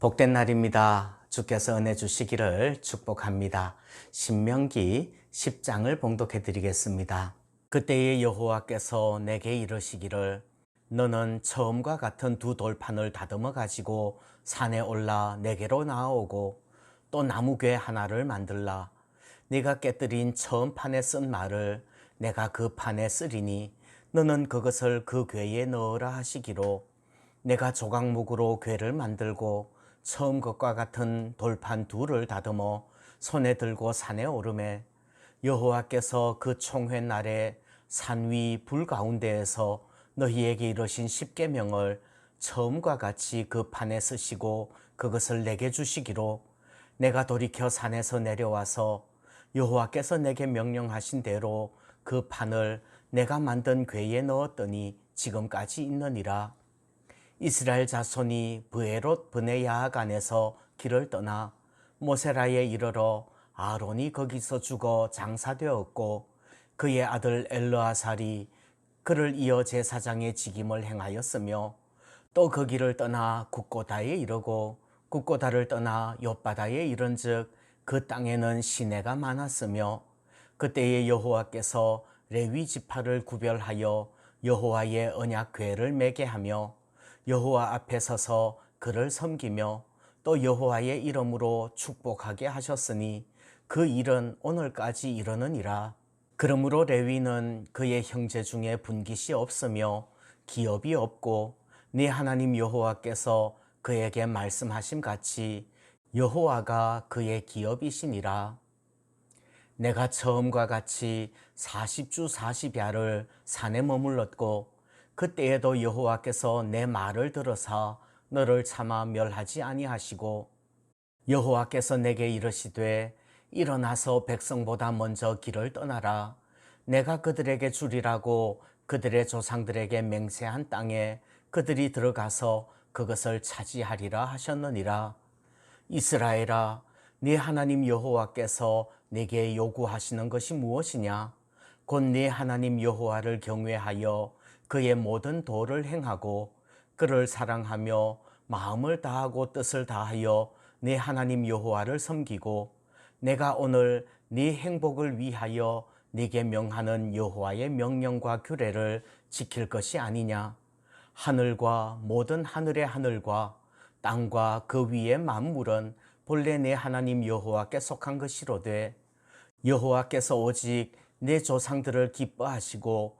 복된 날입니다. 주께서 은혜 주시기를 축복합니다. 신명기 10장을 봉독해 드리겠습니다. 그때의 여호와께서 내게 이르시기를 너는 처음과 같은 두 돌판을 다듬어 가지고 산에 올라 내게로 나아오고 또 나무괴 하나를 만들라. 네가 깨뜨린 처음 판에 쓴 말을 내가 그 판에 쓰리니 너는 그것을 그 괴에 넣으라 하시기로 내가 조각목으로 괴를 만들고 처음 것과 같은 돌판 둘을 다듬어 손에 들고 산에 오르매 여호와께서 그 총회 날에 산 위 불 가운데에서 너희에게 이르신 십계명을 처음과 같이 그 판에 쓰시고 그것을 내게 주시기로 내가 돌이켜 산에서 내려와서 여호와께서 내게 명령하신 대로 그 판을 내가 만든 궤에 넣었더니 지금까지 있느니라. 이스라엘 자손이 브에롯 브네야간에서 길을 떠나 모세라에 이르러 아론이 거기서 죽어 장사되었고 그의 아들 엘르아살이 그를 이어 제사장의 직임을 행하였으며 또그 길을 떠나 국고다에 이르고 국고다를 떠나 욥바다에 이른즉 그 땅에는 시내가 많았으며 그때에 여호와께서 레위 지파를 구별하여 여호와의 언약 궤를 매게 하며 여호와 앞에 서서 그를 섬기며 또 여호와의 이름으로 축복하게 하셨으니 그 일은 오늘까지 이르느니라. 그러므로 레위는 그의 형제 중에 분깃이 없으며 기업이 없고 네 하나님 여호와께서 그에게 말씀하심 같이 여호와가 그의 기업이시니라. 내가 처음과 같이 40주 40야를 산에 머물렀고 그때에도 여호와께서 내 말을 들어서 너를 참아 멸하지 아니하시고 여호와께서 내게 이르시되 일어나서 백성보다 먼저 길을 떠나라. 내가 그들에게 주리라고 그들의 조상들에게 맹세한 땅에 그들이 들어가서 그것을 차지하리라 하셨느니라. 이스라엘아 네 하나님 여호와께서 내게 요구하시는 것이 무엇이냐? 곧 네 하나님 여호와를 경외하여 그의 모든 도를 행하고 그를 사랑하며 마음을 다하고 뜻을 다하여 네 하나님 여호와를 섬기고 내가 오늘 네 행복을 위하여 네게 명하는 여호와의 명령과 규례를 지킬 것이 아니냐? 하늘과 모든 하늘의 하늘과 땅과 그 위의 만물은 본래 내 하나님 여호와께 속한 것이로되 여호와께서 오직 내 조상들을 기뻐하시고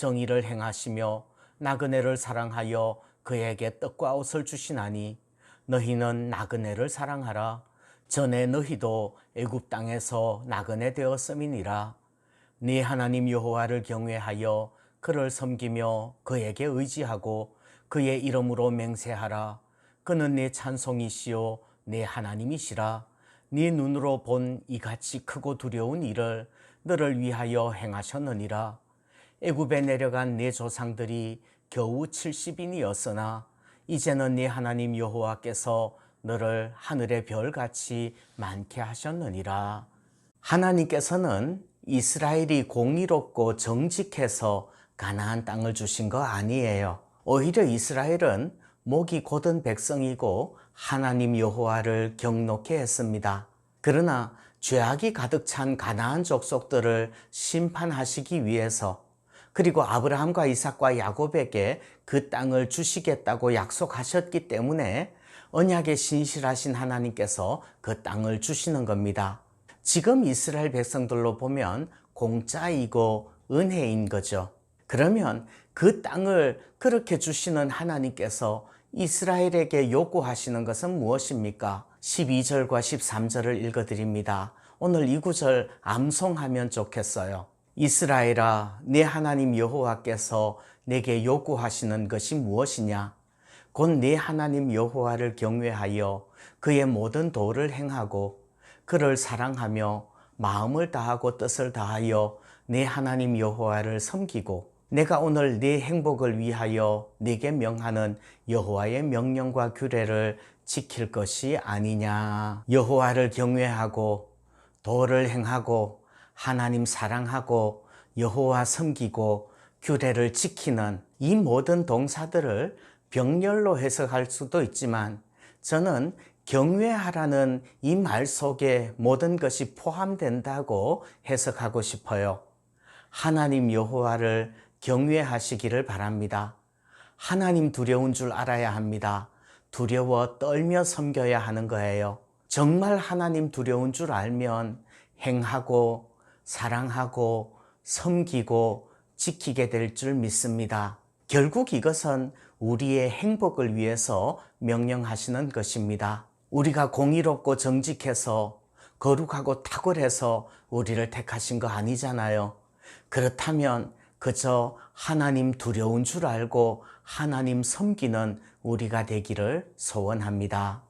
정의를 행하시며 나그네를 사랑하여 그에게 떡과 옷을 주시나니 너희는 나그네를 사랑하라. 전에 너희도 애굽 땅에서 나그네 되었음이니라. 네 하나님 여호와를 경외하여 그를 섬기며 그에게 의지하고 그의 이름으로 맹세하라. 그는 네 찬송이시요 네 하나님이시라. 네 눈으로 본 이같이 크고 두려운 일을 너를 위하여 행하셨느니라 애굽에 내려간 네 조상들이 겨우 70인이었으나 이제는 네 하나님 여호와께서 너를 하늘의 별같이 많게 하셨느니라. 하나님께서는 이스라엘이 공의롭고 정직해서 가나안 땅을 주신 거 아니에요. 오히려 이스라엘은 목이 곧은 백성이고 하나님 여호와를 경록해 했습니다. 그러나 죄악이 가득 찬 가나안 족속들을 심판하시기 위해서 그리고 아브라함과 이삭과 야곱에게 그 땅을 주시겠다고 약속하셨기 때문에 언약에 신실하신 하나님께서 그 땅을 주시는 겁니다. 지금 이스라엘 백성들로 보면 공짜이고 은혜인 거죠. 그러면 그 땅을 그렇게 주시는 하나님께서 이스라엘에게 요구하시는 것은 무엇입니까? 12절과 13절을 읽어드립니다. 오늘 이 구절 암송하면 좋겠어요. 이스라엘아, 내 하나님 여호와께서 내게 요구하시는 것이 무엇이냐? 곧네 하나님 여호와를 경외하여 그의 모든 도를 행하고 그를 사랑하며 마음을 다하고 뜻을 다하여 네 하나님 여호와를 섬기고 내가 오늘 네 행복을 위하여 네게 명하는 여호와의 명령과 규례를 지킬 것이 아니냐 여호와를 경외하고 도를 행하고 하나님 사랑하고 여호와 섬기고 규례를 지키는 이 모든 동사들을 병렬로 해석할 수도 있지만 저는 경외하라는 이 말 속에 모든 것이 포함된다고 해석하고 싶어요. 하나님 여호와를 경외하시기를 바랍니다. 하나님 두려운 줄 알아야 합니다. 두려워 떨며 섬겨야 하는 거예요. 정말 하나님 두려운 줄 알면 행하고 사랑하고 섬기고 지키게 될 줄 믿습니다. 결국 이것은 우리의 행복을 위해서 명령하시는 것입니다. 우리가 공의롭고 정직해서 거룩하고 탁월해서 우리를 택하신 거 아니잖아요. 그렇다면 그저 하나님 두려운 줄 알고 하나님 섬기는 우리가 되기를 소원합니다.